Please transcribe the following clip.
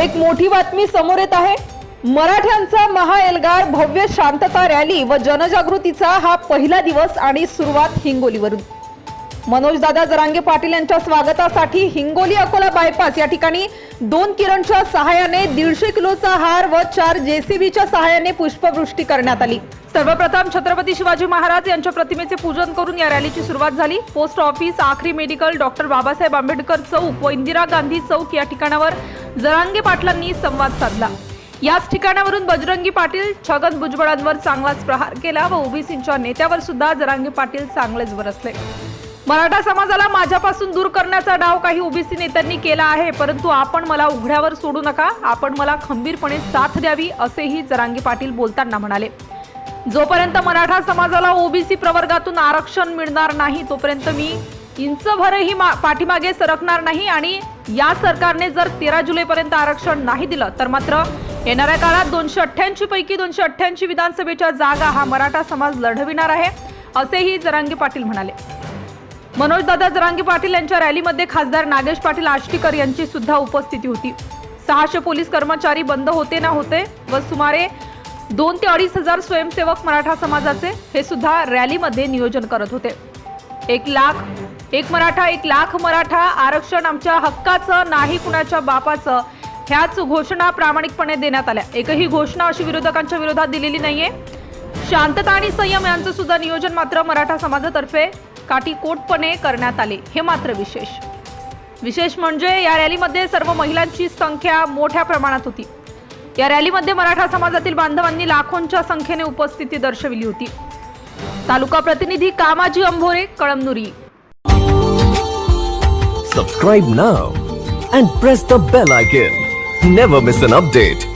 एक मोठी बातमी समोर येत आहे. मराठ्यांचा महाएल्गार भव्य शांतता रॅली व जनजागृतीचा हा पहिला दिवस आणि सुरुवात हिंगोलीवरून. मनोजदादा जरांगे पाटील यांच्या स्वागतासाठी हिंगोली अकोला बायपास या ठिकाणी दोन किरणच्या सहाय्याने दीडशे किलोचा हार व चार जेसीबीच्या सहाय्याने पुष्पवृष्टी करण्यात आली. सर्वप्रथम छत्रपती शिवाजी महाराज यांच्या प्रतिमेचे पूजन करून या रॅलीची सुरुवात झाली. पोस्ट ऑफिस आखरी मेडिकल डॉक्टर बाबासाहेब आंबेडकर चौक व इंदिरा गांधी चौक या ठिकाणावर जरांगे पाटलांनी संवाद साधला. याच ठिकाणावरून बजरंगी पाटील छगन भुजबळांवर चांगलाच प्रहार केला व ओबीसींच्या नेत्यावर सुद्धा जरांगे पाटील चांगलेच बरसले. मराठा समाजाला माझ्यापासून दूर करण्याचा डाव काही ओबीसी नेत्यांनी केला आहे परंतु आपण मला उघड्यावर सोडू नका आपण मला खंबीरपणे साथ द्यावी असेही जरांगी पाटील बोलताना म्हणाले. जोपर्यंत मराठा समाजाला ओबीसी प्रवर्गातून आरक्षण मिळणार नाही तोपर्यंत मी इंचभरही मा- पाठीमागे सरकणार नाही आणि या सरकारने जर तेरा जुलैपर्यंत आरक्षण नाही दिलं तर मात्र येणाऱ्या काळात दोनशे अठ्ठ्याऐंशी पैकी दोनशे अठ्ठ्याऐंशी विधानसभेच्या जागा हा मराठा समाज लढविणार आहे असेही जरांगे पाटील म्हणाले. मनोजदादा जरांगे पाटील यांच्या रॅलीमध्ये खासदार नागेश पाटील आष्टीकर यांची सुद्धा उपस्थिती होती. सहाशे पोलीस कर्मचारी बंद होते ना होते व सुमारे दोन ते अडीच हजार स्वयंसेवक मराठा समाजाचे हे सुद्धा रॅलीमध्ये नियोजन करत होते. एक लाख एक मराठा एक लाख मराठा आरक्षण आमच्या हक्काचं नाही कुणाच्या बापाचं ह्याच घोषणा प्रामाणिकपणे देण्यात आल्या. एकही घोषणा अशी विरोधकांच्या विरोधात दिलेली नाहीये. शांतता आणि संयम यांचं सुद्धा नियोजन मात्र मराठा समाजातर्फे काटीकोटपणे करण्यात आले. हे मात्र विशेष. विशेष म्हणजे या रॅलीमध्ये सर्व महिलांची संख्या मोठ्या प्रमाणात होती. या रॅलीमध्ये मराठा समाजातील बांधवांनी लाखोंच्या संख्येने उपस्थिती दर्शविली होती. तालुका प्रतिनिधी Kamaji Ambhore Kalamnuri. Subscribe now and press the bell icon never miss an update